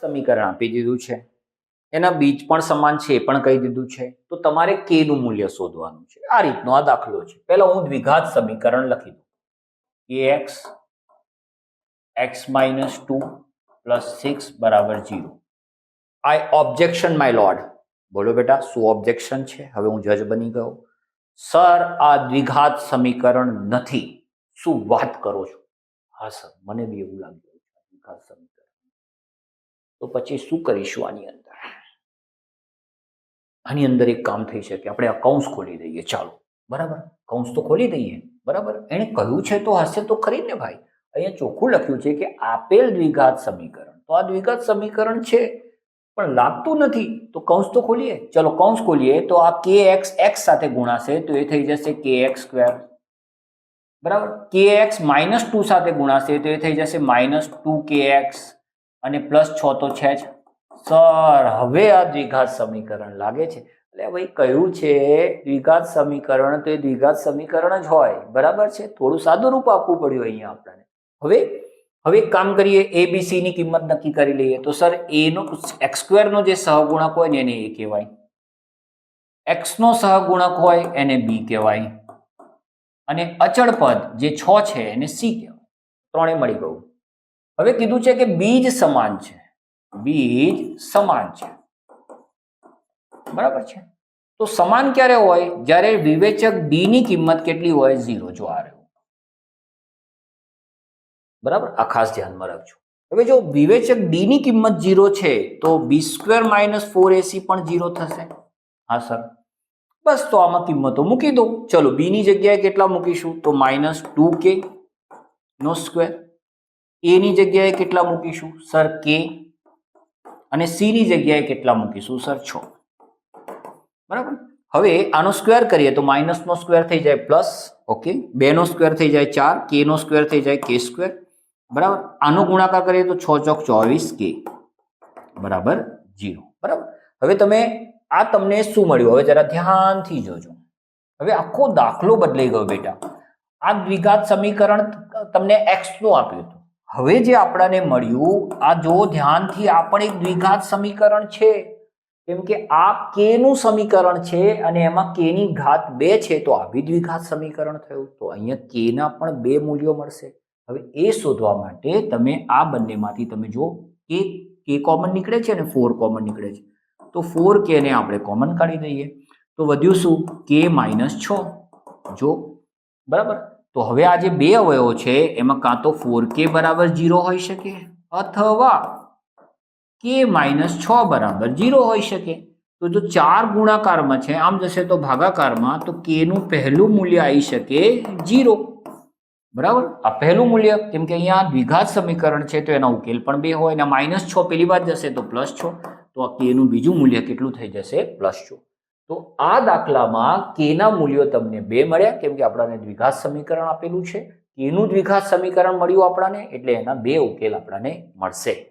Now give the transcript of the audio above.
સમીકરણ આપી દીધું છે. એના બીજ પણ સમાન છે, એ પણ કહી દીધું છે. તો તમારે કે નું મૂલ્ય શોધવાનું છે. આ રીતનો આ દાખલો છે. પહેલા હું દ્વિઘાત સમીકરણ લખી દઉં. કે x x minus two plus six બરાબર zero I objection my lord બોલો બેટા, શું ઓબ્જેક્શન છે? હવે હું જજ બની ગયો. સર આ દ્વિઘાત સમીકરણ નથી. શું વાત કરો છો? હા સર મને બી એવું લાગ્યું. દ્વિઘાત સમીકરણ. તો પછી શું કરીશું આની અંદર? આની અંદર એક કામ થઈ શકે. આપણે આ કૌંસ ખોલી દઈએ. ચાલો. બરાબર? કૌંસ તો ખોલી દઈએ. બરાબર? એણે કહ્યું છે તો હશે તો ખરી ને ભાઈ. અહીંયા ચોખ્ખું લખ્યું છે કે આપેલ દ્વિઘાત સમીકરણ. તો આ દ્વિઘાત સમીકરણ છે. પણ લાગતું નથી. તો કૌંસ તો ખોલીએ. ચલો કૌંસ ખોલીએ. તો આ કે એક્સ એક્સ સાથે ગુણાશે તો એ થઈ જશે કે એક્સ સ્ક્વેર બરાબર? કે એક્સ માઇનસ ટુ સાથે ગુણાશે તો એ થઈ જશે માઇનસ ટુ કે એક્સ અને પ્લસ છ તો છે જ. સર, હવે આ દ્વિઘાત સમીકરણ લાગે છે. એટલે ભાઈ, કયું છે? દ્વિઘાત સમીકરણ તો એ દ્વિઘાત સમીકરણ જ હોય. બરાબર છે? થોડું સાદું રૂપ આપવું પડ્યું અહીંયા આપણને. હવે હવે એક કામ કરીએ એ બી સી ની કિંમત નક્કી કરી લઈએ. તો સર એ નો એક્સ સ્ક્વેરનો જે સહગુણક હોય ને એને એ કહેવાય. એક્સ નો સહગુણક હોય એને બી કહેવાય. અને અચળ પદ જે છ છે એને સી કહેવાય. ત્રણે મળી ગયું. હવે કીધું છે કે બીજ સમાન છે. બીજ સમાન છે. બરાબર છે? તો સમાન ક્યારે હોય? જ્યારે વિવેચક ડી ની કિંમત કેટલી હોય? ઝીરો, જો આ રહ્યું. બરાબર? આ ખાસ ધ્યાનમાં રાખજો. હવે જો વિવેચક ડી ની કિંમત ઝીરો છે, તો b square minus four ac પણ ઝીરો થશે. હા, સર. બસ, તો આમાં કિંમતો મૂકી દો ચલો બી ની જગ્યાએ કેટલા મૂકીશું? તો માઇનસ ટુ કે નો સ્ક્વેર. એ ની જગ્યાએ કેટલા મૂકીશું? સર કે અને સી ની જગ્યાએ કેટલા મૂકીશું? સર, છ. બરાબર? હવે આનો સ્ક્વેર કરીએ તો માઇનસ નો સ્ક્વેર થઈ જાય પ્લસ ઓકે બે નો સ્ક્વેર થઈ જાય ચાર કે નો સ્ક્વેર થઈ જાય કે સ્ક્વેર બરાબર? આનો ગુણાકાર કરીએ તો છ ચોક ચોવીસ કે બરાબર? જીરો બરાબર? હવે તમે, આ તમને શું મળ્યું? હવે જરા ધ્યાનથી જોજો. હવે આખો દાખલો બદલાઈ ગયો બેટા. આ દ્વિઘાત સમીકરણ તમને એક્સનું આપ્યું હતું. હવે જે આપણાને મળ્યું, આ જો ધ્યાનથી આ પણ એક દ્વિઘાત સમીકરણ છે, કેમ કે આ કે નું સમીકરણ છે અને એમાં કે ની ઘાત બે છે, તો આવી દ્વિઘાત સમીકરણ થયું. તો અહીંયા કે ના પણ બે મૂલ્યો મળશે. હવે એ શોધવા માટે તમે આ બંનેમાંથી તમે જો કે કે કોમન નીકળે છે અને ફોર કોમન નીકળે છે. તો ફોર કે ને આપણે કોમન કાઢી દઈએ. તો વધ્યું શું? કે માઇનસ છ. જો, બરાબર? તો હવે આ જે બે અવયવો છે, એમાં કાં તો ફોર કે બરાબર જીરો હોઈ શકે અથવા કે માઇનસ છ બરાબર જીરો હોઈ શકે. તો જો ચાર ગુણાકારમાં છે, આમ જશે તો ભાગાકારમાં, તો કેનું પહેલું મૂલ્ય આવી શકે જીરો બરાબર? આ પહેલું મૂલ્ય, કેમ કે અહીંયા દ્વિઘાત સમીકરણ છે, તો એના ઉકેલ પણ બે હોય અને માઇનસ છ પેલી બાદ જશે તો પ્લસ છ. તો આ કેનું બીજું મૂલ્ય કેટલું થઈ જશે? પ્લસ છ. તો આ દાખલામાં કેના મૂલ્યો તમને બે મળ્યા, કેમ કે આપણાને દ્વિઘાત સમીકરણ આપેલું છે. કે નું દ્વિઘાત સમીકરણ મળ્યું આપણાને, એટલે એના બે ઉકેલ આપણાને મળશે.